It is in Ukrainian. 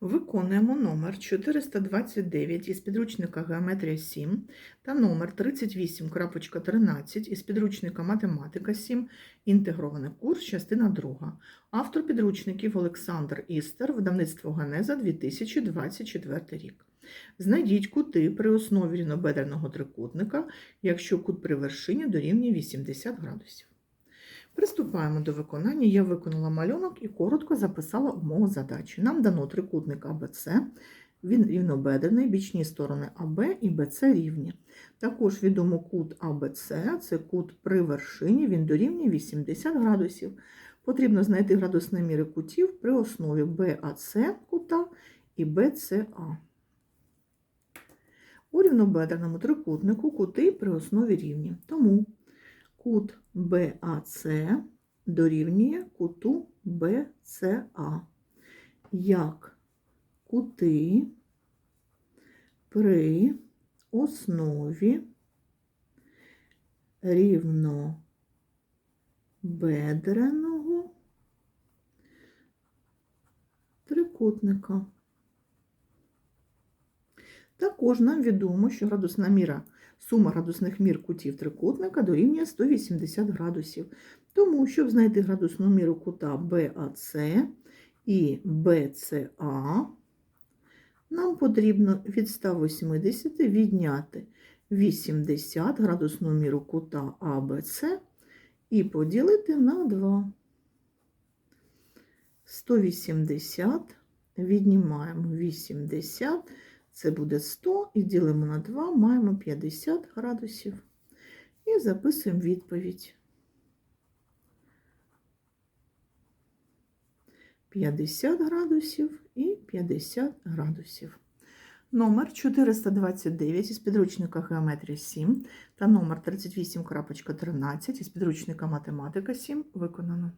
Виконуємо номер 429 із підручника Геометрія 7 та номер 38.13 із підручника Математика 7, інтегрований курс, частина 2. Автор підручників Олександр Істер, видавництво Генеза 2024 рік. Знайдіть кути при основі рівнобедреного трикутника, якщо кут при вершині дорівнює 80 градусів. Приступаємо до виконання. Я виконала малюнок і коротко записала умову задачі. Нам дано трикутник АБЦ, він рівнобедрений, бічні сторони АБ і БЦ рівні. Також відомо кут АБЦ, це кут при вершині, він дорівнює 80 градусів. Потрібно знайти градусні міри кутів при основі БАЦ кута і БЦА. У рівнобедреному трикутнику кути при основі рівні. Тому кут БАЦ дорівнює куту БЦА. Як кути при основі рівнобедреного трикутника. Також нам відомо, що градусна міра, сума градусних мір кутів трикутника дорівнює 180 градусів. Тому, щоб знайти градусну міру кута БАЦ і БЦА, нам потрібно від 180 відняти 80 градусну міру кута АБЦ і поділити на 2. 180 віднімаємо 80. Це буде 100 і ділимо на 2, маємо 50 градусів. І записуємо відповідь. 50 градусів і 50 градусів. Номер 429 із підручника Геометрія 7 та номер 38.13 із підручника Математика 7 виконано.